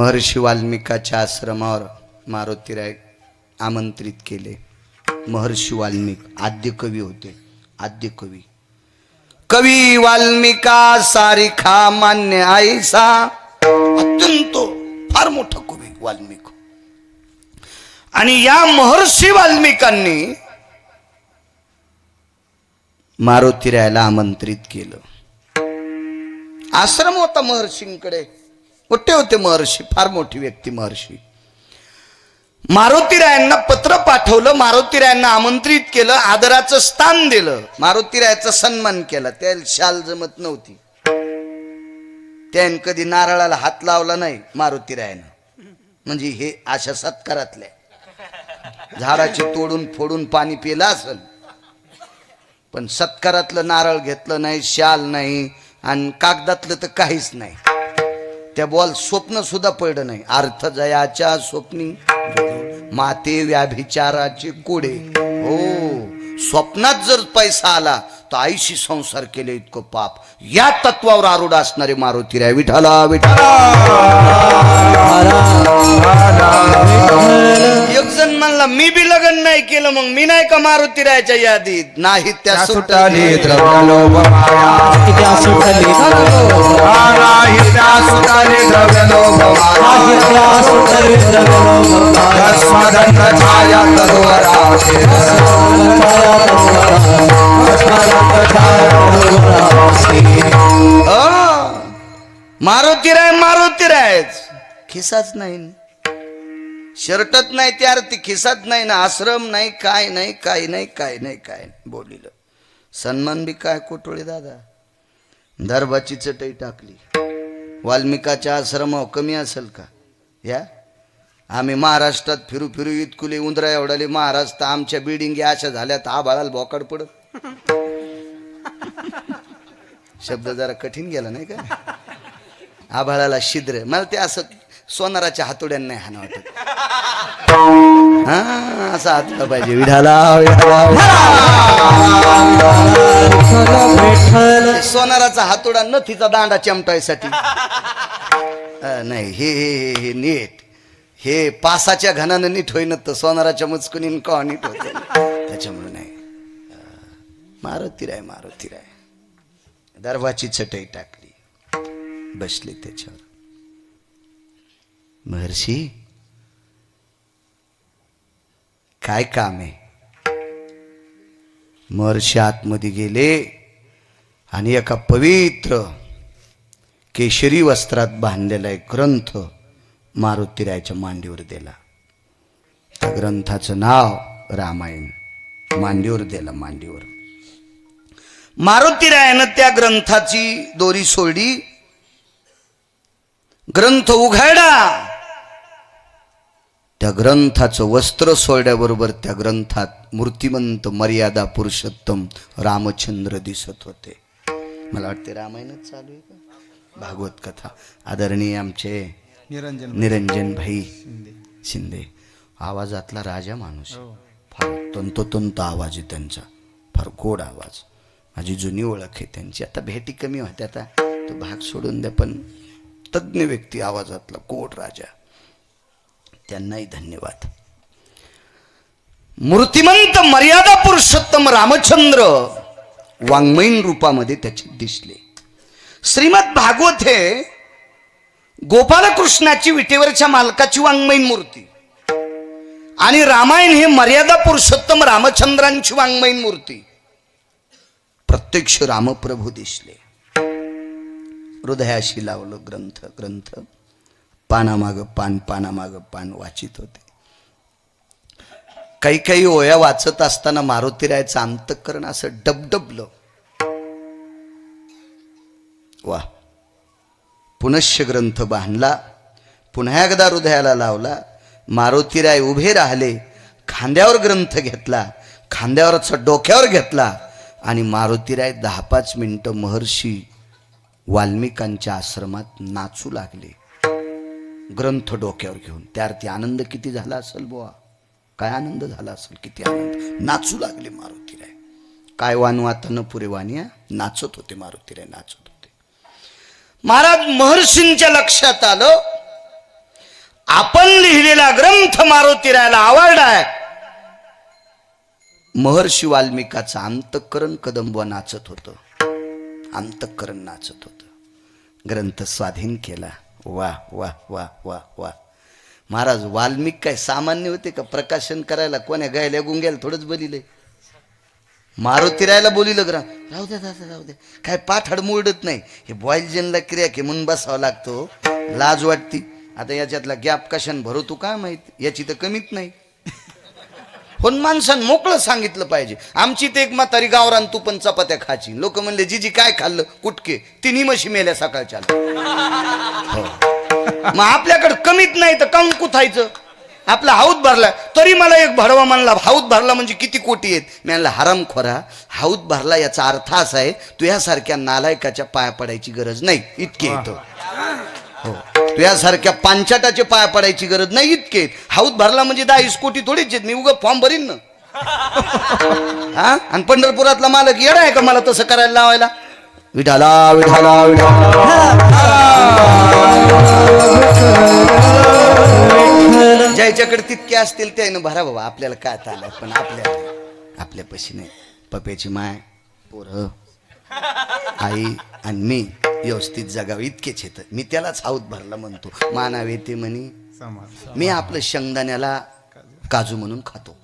महर्षी वाल्मिकाच्या आश्रमावर मारुतीराय आमंत्रित केले. महर्षी वाल्मिक आद्य कवी होते. आद्य कवी. कवी वाल्मिका सारिखा मान्य आईसा. अत्यंत फार मोठा कवी वाल्मिक. आणि या महर्षी वाल्मिकांनी मारुतीरायला आमंत्रित केलं. आश्रम होता महर्षींकडे. मोठे होते महर्षी? फार मोठी व्यक्ती महर्षी. मारुतीरायांना पत्र पाठवलं मारुतीरायांना आमंत्रित केलं आदराचं स्थान दिलं. मारुतीरायाचा सन्मान केला. त्याला शाल जमत नव्हती. त्याने कधी नारळाला हात लावला नाही मारुतीरायानं. म्हणजे हे अशा सत्कारातल्या. झाडाची तोडून फोडून पाणी पिलं असल. पण सत्कारातलं नारळ घेतलं नाही शाल नाही आणि कागदातलं तर काहीच नाही. त्या बॉल स्वप्न सुद्धा पडलं नाही. अर्थ जयाच्या स्वप्नी माते व्याभिचाराचे कोडे. हो स्वप्नात जर पैसा आला तर आईशी संसार केले इतकं पाप. या तत्वावर आरूढ असणारे मारुती विठाला विठाला एक जण म्हणला मी बी लग्न नाही केलं मग मी नाही का मारुती राहायच्या यादीत? नाही त्या त्या सुटाली हो. मारुती राय मारुती रायच खिसाच नाही. शर्टत नाही त्या ती खिसाच नाही ना. आश्रम नाही काय नाही काय नाही काय नाही काय नाही. बोलिलं. सन्मान बी काय कोटोळे दादा? दरबाची चटई टाकली. वाल्मिकाच्या आश्रमावर कमी असेल का? या? आम्ही महाराष्ट्रात फिरू फिरू इतकुले उंदरा एवढाले महाराष्ट्र आमच्या बिल्डिंगी अशा झाल्यात आभाळाला बोकाड पडत. शब्द जरा कठीण गेला नाही का? आभाळाला शिद्र मला ते असं सोनाराच्या हातोड्यानं नाही हाना वाटत. हा हातला पाहिजे. विढाला सोनाराचा हातोडा न तिचा दांडा चमटायसाठी. नाही हे हे हे हे नीट. हे पासाच्या घनानं नीट होईन तर सोनाराच्या मुचकुनीन का नीट होते त्याच्यामुळे मारुती राय मारुती राय दरवाची चटई टाकली. बसले त्याच्यावर. महर्षी काय काम आहे? महर्षी आतमध्ये गेले आणि एका पवित्र केशरी वस्त्रात बांधलेला एक ग्रंथ मारुतीरायच्या मांडीवर दिला. त्या ग्रंथाचं नाव रामायण. मांडीवर दिला मांडीवर. मारुतीरायानं त्या ग्रंथाची दोरी सोडली. ग्रंथ उघडा. त्या ग्रंथाचं वस्त्र सोडल्याबरोबर त्या ग्रंथात मूर्तिमंत मर्यादा पुरुषोत्तम रामचंद्र दिसत होते. मला वाटते रामायणच चालू आहे का? भागवत कथा. आदरणीय आमचे निरंजन निरंजन भाई. शिंदे. आवाजातला राजा माणूस आहे. फार तंतोतंत आवाज आहे त्यांचा. फार गोड आवाज. माझी जुनी ओळख आहे त्यांची. आता भेटी कमी होत्या आता तो भाग सोडून द्या पण तज्ज्ञ व्यक्ती आवाजातला कोट राजा. त्यांनाही धन्यवाद. मूर्तिमंत मर्यादा पुरुषोत्तम रामचंद्र वाङ्मयीन रूपामध्ये त्याचे दिसले. श्रीमद भागवत हे गोपालकृष्णाची विटेवरच्या मालकाची वाङ्मयीन मूर्ती. आणि रामायण हे मर्यादा पुरुषोत्तम रामचंद्रांची वाङ्मयीन मूर्ती. प्रत्यक्ष रामप्रभू दिसले. हृदयाशी लावलं ग्रंथ ग्रंथ. पानामाग पान पानामाग पान वाचित होते. काही काही ओया वाचत असताना मारुतीरायचं अंतःकरण असं डबडबलं. वा. पुनश्य ग्रंथ बांधला पुन्हा एकदा हृदयाला लावला. मारुतीराय उभे राहिले खांद्यावर ग्रंथ घेतला खांद्यावरचा डोक्यावर घेतला. आणि मारुतीराय दहा पाच मिनिटं महर्षी वाल्मिकांच्या आश्रमात नाचू लागले. ग्रंथ डोक्यावर घेऊन. त्यार्थी आनंद किती झाला असेल बुवा? काय आनंद झाला असेल? किती आनंद? नाचू लागले मारुतीराय काय वानू आता न पुरे वानिया नाचत होते मारुतीराय नाचत होते. महाराज महर्षींच्या लक्षात आलं आपण लिहिलेला ग्रंथ मारुतीरायला आवडलाय. महर्षी वाल्मिकाचं अंतःकरण कदंब नाचत होतं. अंतःकरण नाचत होतं. ग्रंथ स्वाधीन केला. वा वा वा वा वा. महाराज वाल्मिक काय सामान्य होते का? प्रकाशन करायला कोण्या गायल्या गुंग्याला थोडंच बोलिले मारुती रायला बोलिलं ग्रा राहू द्या राहू द्या राहू द्या. काय पाठड मुरडत नाही. हे बॉयलजनला क्रिया की म्हणून बसावं लागतो हो. लाज वाटती. आता याच्यातला गॅप कशान भरू तू? काय माहीत? याची तर कमीत नाही. पण माणसानं मोकळं सांगितलं पाहिजे. आमची ते एक म्हातारी गावरान तू पण चपात्या खाची. लोक म्हणले जीजी काय खाल्लं? कुटके. तिन्ही म्हशी मेल्या सकाळच्या. हो. मग आपल्याकडे कमीत नाही तर काऊन कुथायचं आपला हाऊत भरला. तरी मला एक भडवा म्हणला हाऊत भरला म्हणजे किती कोटी आहेत? मी म्हणला हराम खोरा हाऊत भरला याचा अर्थ असा आहे तुझ्यासारख्या नालायकाच्या पाया पडायची गरज नाही. इतके येतो. हो. तू यासारख्या पांचाटाचे पाया पडायची गरज नाही इतके. हाऊत भरला म्हणजे दहा कोटी थोडीच आहेत. मी उगा फॉर्म भरीन ना. हा? आणि पंढरपुरातला मालक येडा आहे का मला तसं करायला लावायला? विठाला विठाला विठाला ज्याच्याकडे तितके असतील त्यानं भरा बाबा आपल्याला काय चाललं आहे पण आपल्या आपल्या पशी नाही पप्याची माय पोरं आई आणि मी. व्यवस्थित जगावं इतकेच येतं मी त्यालाच हाऊत भरला म्हणतो मानावे ते म्हणी मी आपलं शेंगदाण्याला काजू म्हणून खातो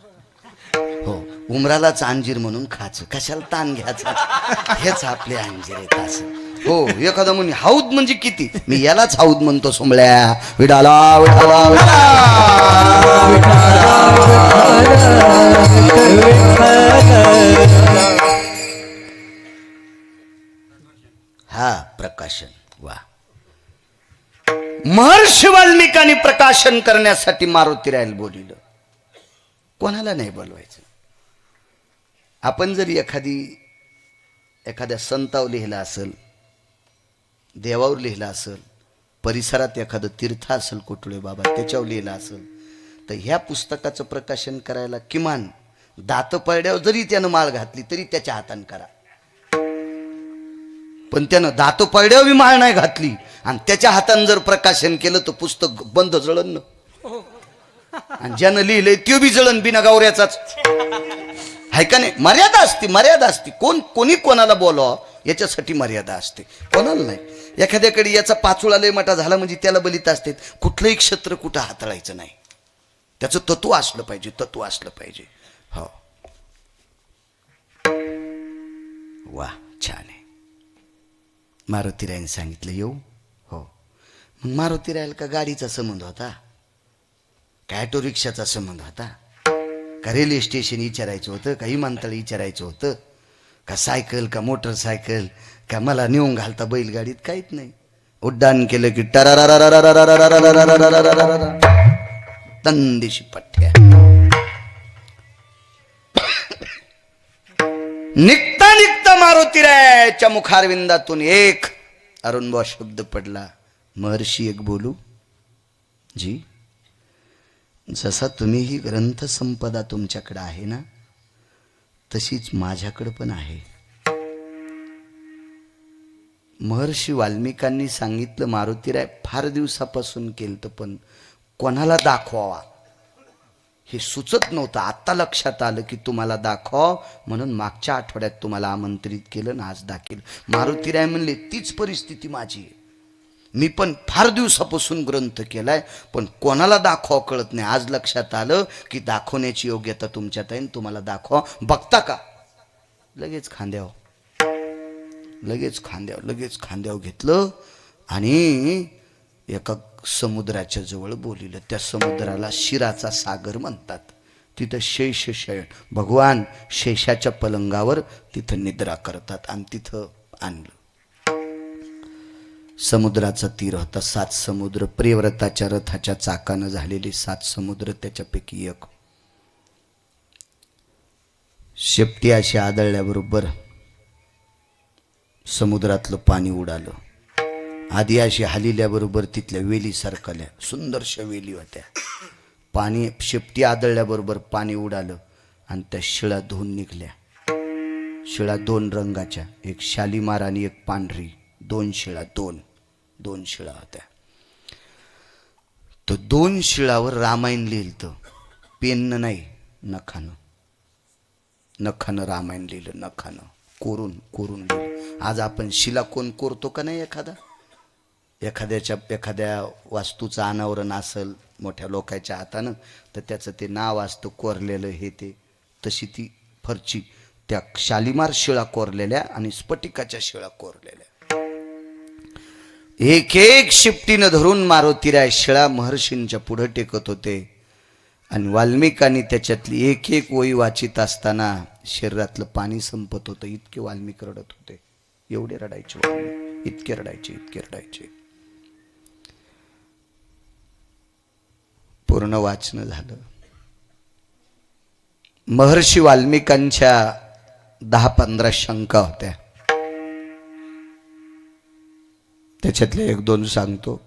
हो उमरालाच अंजीर म्हणून खायचं कशाला ताण घ्यायचा हेच आपले अंजीर आहेत असं हो एखादा म्हणे हाऊद म्हणजे किती मी यालाच हाऊद म्हणतो सोमळ्या विडाला विडाला हा प्रकाशन वा. महर्षी वाल्मिकांनी प्रकाशन करण्यासाठी मारुती रायल बोलिलं. कोणाला नाही बोलवायचं? आपण जर एखादी एखाद्या संतावर लिहिलं असेल देवावर लिहिलं असेल परिसरात एखादं तीर्थ असेल कुठले बाबा त्याच्यावर लिहिलं असेल तर ह्या पुस्तकाचं प्रकाशन करायला किमान दातपरड्यावर जरी त्यानं माळ घातली तरी त्याच्या हाताने करा. पण त्यानं दात पडल्यावर माळ नाही घातली. आणि त्याच्या हातानं जर प्रकाशन केलं तर पुस्तक बंद जळन ना. आणि ज्यानं लिहिलंय त्यो बी जळण बिना गावऱ्याचाच. आहे का नाही? मर्यादा असते मर्यादा असते. कोण कोणी कोणाला बोलावं याच्यासाठी मर्यादा असते. कोणाला नाही. एखाद्याकडे याचा पाचोळा लय मोठा झाला म्हणजे त्याला बलित असते. कुठलंही क्षेत्र कुठं हाताळायचं नाही. त्याचं तत्व असलं पाहिजे तत्व असलं पाहिजे. हो. वा छान आहे. मारुतीरायने सांगितलं येऊ. हो. मग मारुती मारुतीरायला का गाडीचा संबंध होता? काय ॲटो रिक्षाचा संबंध होता? का रेल्वे स्टेशन विचारायचं होतं? का विमानतळ विचारायचं होतं? का सायकल का मोटरसायकल? का मला नेऊन घालता बैलगाडीत? काहीच नाही. उड्डाण केलं की तंदेशी पठ्या निक मारुतीरायच्या मुखारविंदातून एक अरुणबा शब्द पडला. महर्षी एक बोलू जी जसा तुम्ही ही ग्रंथसंपदा तुमच्याकडे आहे ना तशीच माझ्याकडं पण आहे. महर्षी वाल्मिकांनी सांगितलं मारुतीराय फार दिवसापासून केलं तर पण कोणाला दाखवावा? हे सुचत नव्हतं. आत्ता लक्षात आलं की तुम्हाला दाखव म्हणून मागच्या आठवड्यात तुम्हाला आमंत्रित केलं ना आज दाखील. मारुतीराय म्हणले तीच परिस्थिती माझी आहे. मी पण फार दिवसापासून ग्रंथ केलाय पण कोणाला दाखवा कळत नाही. आज लक्षात आलं की दाखवण्याची योग्यता तुमच्यात आहे आणि तुम्हाला दाखवा. बघता का? लगेच खांद्यावर. लगेच खांद्यावर लगेच खांद्यावर घेतलं आणि एका समुद्राच्या जवळ बोलिलं. त्या समुद्राला शिराचा सागर म्हणतात. तिथं शेष शयन भगवान शेषाच्या पलंगावर तिथं निद्रा करतात आणि तिथं आणलं. समुद्राचा तीर होता. सात समुद्र प्रियव्रताच्या रथाच्या चाकानं झालेले सात समुद्र त्याच्यापैकी एक. शेपटी अशी आदळल्याबरोबर समुद्रातलं पाणी उडालं. आधी अशी हलिल्याबरोबर तिथल्या वेली सरकल्या. सुंदरशा वेली होत्या. पाणी शेपटी आदळल्याबरोबर पाणी उडालं आणि त्या शिळा धुवून निघल्या. शिळा दोन रंगाच्या एक शालीमार आणि एक पांढरी. दोन शिळा दोन. दोन शिळा होत्या. तो दोन शिळावर रामायण लिहिलं पेननं नाही नखानं. नखानं रामायण लिहिलं नखानं. कोरून कोरून लिहिलं. आज आपण शिला कोण कोरतो का नाही एखादा? एखाद्याच्या एखाद्या वास्तूचं अनावरण असेल मोठ्या लोकांच्या हातानं तर त्याचं ते नाव असतं कोरलेलं हे ते. तशी ती फरची त्या शालिमार शिळा कोरलेल्या आणि स्फटिकाच्या शिळा कोरलेल्या. एक एक शिफ्टीनं धरून मारुतीराय शिळा महर्षींच्या पुढं टेकत होते. आणि वाल्मिकांनी त्याच्यातली एक एक ओळी वाचित असताना शरीरातलं पाणी संपत होतं. इतके वाल्मिक रडत होते. एवढे रडायचे इतके रडायचे इतके रडायचे. पूर्ण वाचन झालं. महर्षी वाल्मिकांच्या दहा पंधरा शंका होत्या. त्याच्यातले एक दोन सांगतो.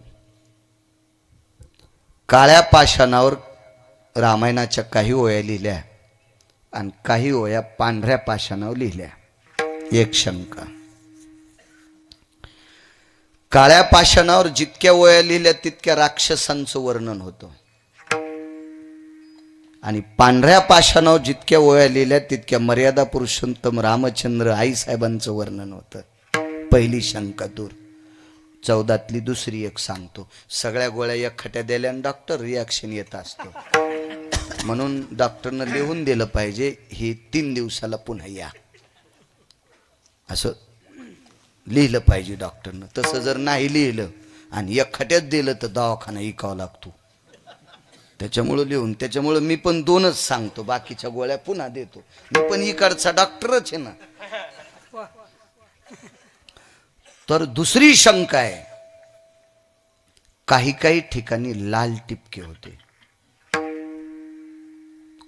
काळ्या पाषाणावर रामायणाच्या काही ओया लिहिल्या आणि काही ओया पांढऱ्या पाषाणावर लिहिल्या. एक शंका. काळ्या पाषाणावर जितक्या ओया लिहिल्या तितक्या राक्षसांचं वर्णन होतं. आणि पांढऱ्या पाषाणावर जितक्या ओळ्या लिहिल्या तितक्या मर्यादा पुरुषोत्तम रामचंद्र आईसाहेबांचं वर्णन होतं. पहिली शंका दूर. चौदातली दुसरी एक सांगतो. सगळ्या गोळ्या एकखट्या दिल्या आणि डॉक्टर रिॲक्शन येत असतो. म्हणून डॉक्टरनं लिहून दिलं पाहिजे हे तीन दिवसाला पुन्हा या. असं लिहिलं पाहिजे डॉक्टरनं तसं जर नाही लिहिलं आणि एकखट्याच दिलं तर दवाखाना इकावा लागतो. त्याच्यामुळं लिहून त्याच्यामुळं मी पण दोनच सांगतो बाकीच्या गोळ्या पुन्हा देतो. मी पण इकडचा डॉक्टरच आहे ना. तर दुसरी शंका आहे काही काही ठिकाणी लाल टिपके होते.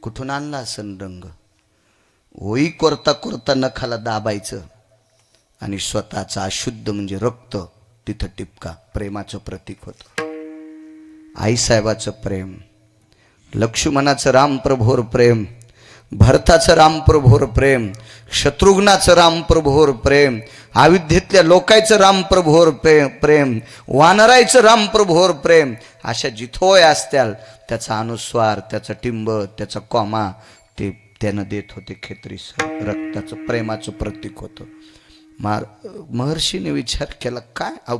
कुठून आणला असन रंग? ओई कोरता कोरता नखाला दाबायचं आणि स्वतःचा अशुद्ध म्हणजे रक्त तिथं टिपका प्रेमाचं प्रतीक होतं. आईसाहेबाचं प्रेम लक्ष्मणाचं रामप्रभोर प्रेम भरताचं रामप्रभोर प्रेम शत्रुघ्नाचं रामप्रभोर प्रेम अविद्येतल्या लोकायचं रामप्रभोर प्रेम प्रेम वानरायचं रामप्रभोर प्रेम अशा जिथोय असत्याल त्याचा अनुस्वार त्याचा टिंब त्याचा कॉमा ते त्यानं देत होते खेत्रीस रक्ताचं प्रेमाचं प्रतीक होतं. मार महर्षीने विचार केला काय? अहो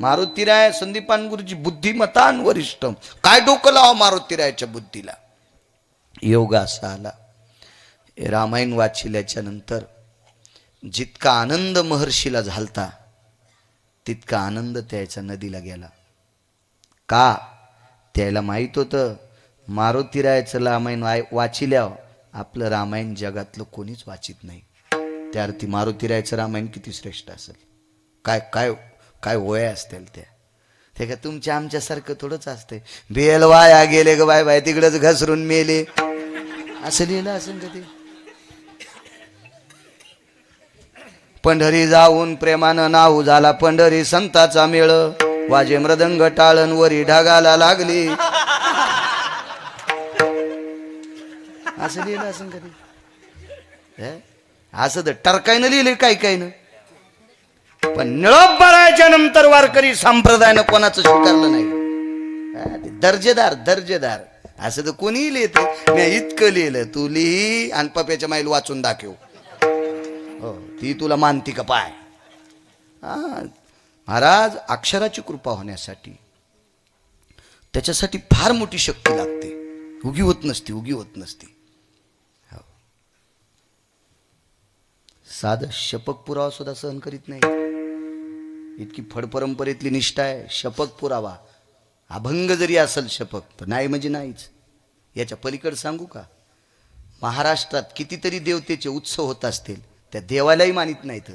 मारुतीराय संदीपान गुरुजी बुद्धिमतान वरिष्ठ. काय डोकं लावा मारुतीरायच्या बुद्धीला? योग असा आला रामायण वाचिल्याच्या नंतर जितका आनंद महर्षीला झालता तितका आनंद त्याच्या नदीला गेला. का? त्याला माहीत होतं मारुतीरायचं रामायण वाय आपलं रामायण जगातलं कोणीच वाचित नाही. त्या अर्थी मारुतीरायचं रामायण किती श्रेष्ठ असेल? काय काय काय वय असतील त्या ते का तुमच्या आमच्यासारखं थोडंच असतंय. बेल वाया गेले ग बाय बाय तिकडंच घसरून मेले. असं लिहिलं असेल का ते? पंढरी जाऊन प्रेमानं नाहू झाला पंढरी संताचा मेळ. वाजे मृदंग टाळण वरी ढगाला लागली. असं लिहिलं असेल कधी हे? असं तर टरकायनं लिहिले काय काय ना पण निळप भरायच्या नंतर वारकरी संप्रदायानं कोणाचं स्वीकारलं नाही. दर्जेदार दर्जेदार. असं तर कोणीही लिहित मी इतकं लिहिलं तू लिही आणि पप्याच्या माईल वाचून दाखव. हो ती तुला मानती का पाय? हा महाराज अक्षराची कृपा होण्यासाठी त्याच्यासाठी फार मोठी शक्ती लागते. उगी होत नसती उगी होत नसती. हो. साधं शपक पुरावा सुद्धा सहन करीत नाही. इतकी फडपरंपरेतली निष्ठा आहे. शपक पुरावा. अभंग जरी असेल शपक तर नाही म्हणजे नाहीच. याच्या पलीकडे सांगू का? महाराष्ट्रात कितीतरी देवतेचे उत्सव होत असतील त्या देवालाही मानित नाहीत.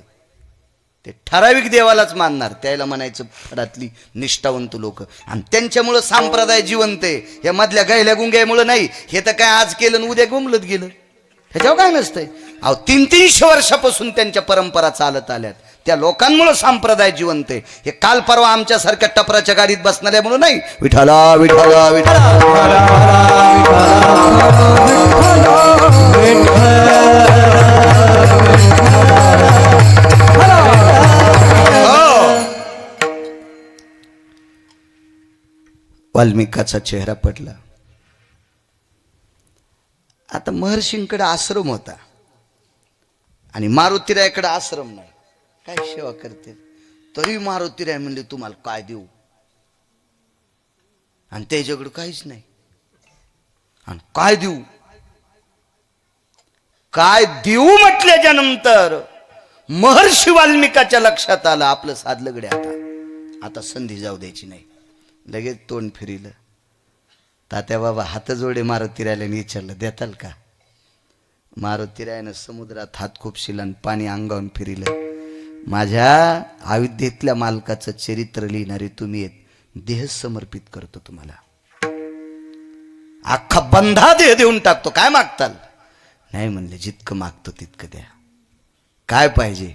ते ठराविक देवालाच मानणार. त्याला म्हणायचं फडातली निष्ठावंत लोक. आणि त्यांच्यामुळं संप्रदाय जिवंत आहे. या मधल्या गायल्या गुंग्यामुळं नाही. हे तर काय आज केलं आणि उद्या गुमलत गेलं? ह्याच्यावर काय नसतंय? अहो तीन तीनशे वर्षापासून त्यांच्या परंपरा चालत आल्यात. त्या लोकांमुळं संप्रदाय जिवंत आहे. हे काल परवा आमच्यासारख्या टपराच्या गाडीत बसणाऱ्यामुळं नाही विठाला विठाला हो. वाल्मिकाचा चेहरा पडला. आता महर्षींकडे आश्रम होता. आणि मारुतीरायाकडे आश्रम नाही. काय सेवा करते? तरी मारुती राय म्हणले तुम्हाला काय देऊ? आणि त्याच्याकडे काहीच नाही. आणि काय देऊ? काय देऊ म्हटल्याच्या नंतर महर्षी वाल्मिकाच्या लक्षात आलं आपलं साधलं गडे आता. आता संधी जाऊ द्यायची नाही. लगेच तोंड फिरिलं. तात्या बाबा हात जोडे मारुतीरायला विचारलं देताल का? मारुती रायनं समुद्रात हात खुपशील आणि पाणी अंगावून फिरिलं. माझ्या अविद्येतल्या मालकाचं चरित्र लिहिणारे तुम्ही आहेत देह समर्पित करतो तुम्हाला. अख्खा बंधा देह देऊन टाकतो. काय मागताल? नाही म्हणले जितकं मागतो तितकं द्या. काय पाहिजे?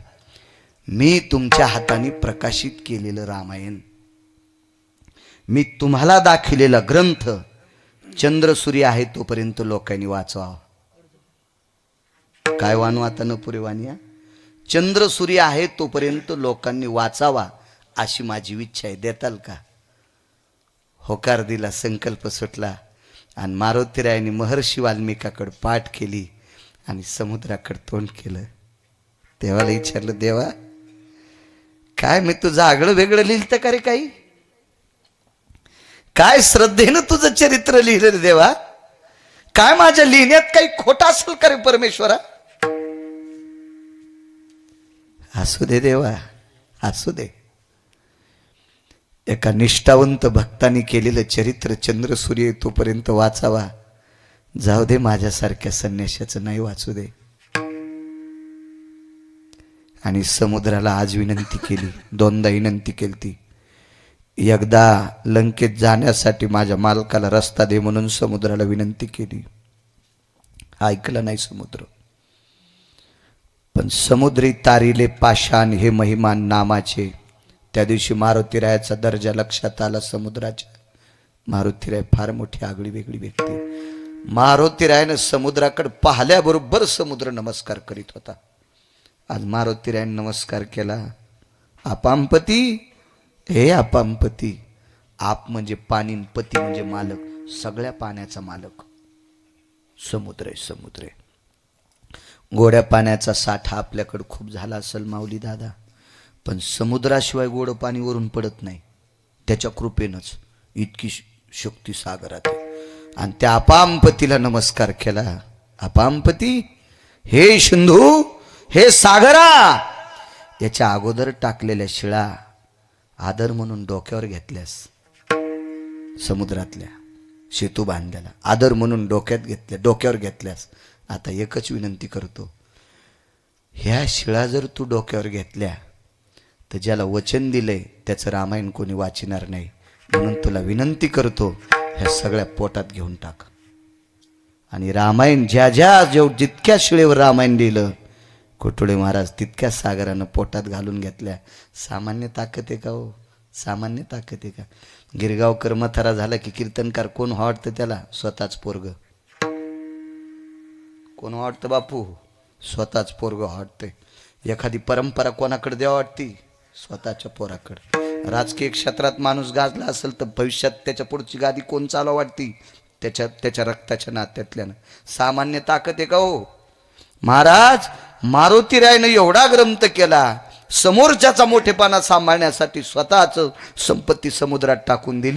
मी तुमच्या हाताने प्रकाशित केलेलं रामायण मी तुम्हाला दाखविलेला ग्रंथ चंद्र सूर्य आहे तोपर्यंत लोकांनी वाचवा. काय वानू आता न पुरे वानिया? चंद्र सूर्य आहे तोपर्यंत लोकांनी वाचावा अशी माझी इच्छा आहे. देताल का? होकार दिला संकल्प सुटला आणि मारुतीरायाने महर्षी वाल्मिकाकडे पाठ केली आणि समुद्राकडे तोंड केलं. देवाला विचारलं देवा काय मी तुझं आगळं वेगळं लिहिलं का रे काही? काय श्रद्धेनं तुझं चरित्र लिहिलं देवा? काय माझ्या लिहिण्यात काही खोटा असेल का रे परमेश्वरा? असू दे देवा असू दे. एका निष्ठावंत भक्तानी केलेलं चरित्र चंद्र सूर्य तोपर्यंत वाचावा. जाऊ दे माझ्यासारख्या संन्याशाचं नाही वाचू दे. आणि समुद्राला आज विनंती केली दोनदा विनंती केली ती एकदा लंकेत जाण्यासाठी माझ्या मालकाला रस्ता दे म्हणून समुद्राला विनंती केली. ऐकलं नाही समुद्र. पण समुद्री तारिले पाषाण हे महिमान नामाचे. त्या दिवशी मारुतीरायाचा दर्जा लक्षात आला समुद्राच्या. मारुतीराय फार मोठी आगळी वेगळी व्यक्ती. मारुतीरायनं समुद्राकडे पाहिल्याबरोबर समुद्र नमस्कार करीत होता. आज मारुतीरायाने नमस्कार केला. आपांपती हे आपांपती आप म्हणजे पाणी पती म्हणजे मालक सगळ्या पाण्याचा मालक. समुद्र आहे समुद्र आहे. गोड्या पाण्याचा साठा आपल्याकडं खूप झाला असेल माऊली दादा. पण समुद्राशिवाय गोडं पाणी वरून पडत नाही. त्याच्या कृपेनंच इतकी शक्ती सागरात आहे. आणि त्या अपामपतीला नमस्कार केला. अपामपती हे सिंधू हे सागरा! याच्या अगोदर टाकलेल्या शिळा आदर म्हणून डोक्यावर घेतल्यास समुद्रातल्या सेतू बांधलेला आदर म्हणून डोक्यात घेतल्या डोक्यावर घेतल्यास आता एकच विनंती करतो. ह्या शिळा जर तू डोक्यावर घेतल्या तर ज्याला वचन दिलंय त्याचं रामायण कोणी वाचणार नाही. म्हणून तुला विनंती करतो ह्या सगळ्या पोटात घेऊन टाक. आणि रामायण ज्या ज्या जेव जितक्या शिळेवर रामायण लिहिलं कोटुळे महाराज तितक्या सागरानं पोटात घालून घेतल्या. सामान्य ताकद आहे का हो? सामान्य ताकद आहे का? गिरगावकर मथारा झाला की कीर्तनकार कोण हो वाटतं त्याला? स्वतःच पोरग. कोण वाटतं बापू? स्वतःच पोरग वाटतंय. एखादी परंपरा कोणाकडे द्यावं वाटती? स्वतःच्या पोराकडे. राजकीय क्षेत्रात माणूस गाजला असेल तर भविष्यात त्याच्या पुढची गादी कोण चालवा वाटती? त्याच्या त्याच्या रक्ताच्या नात्यातल्यानं. सामान्य ताकद आहे का हो? महाराज मारुतीरायनं एवढा ग्रंथ केला समोरच्याचा मोठेपणा सांभाळण्यासाठी स्वतःच संपत्ती समुद्रात टाकून दिली.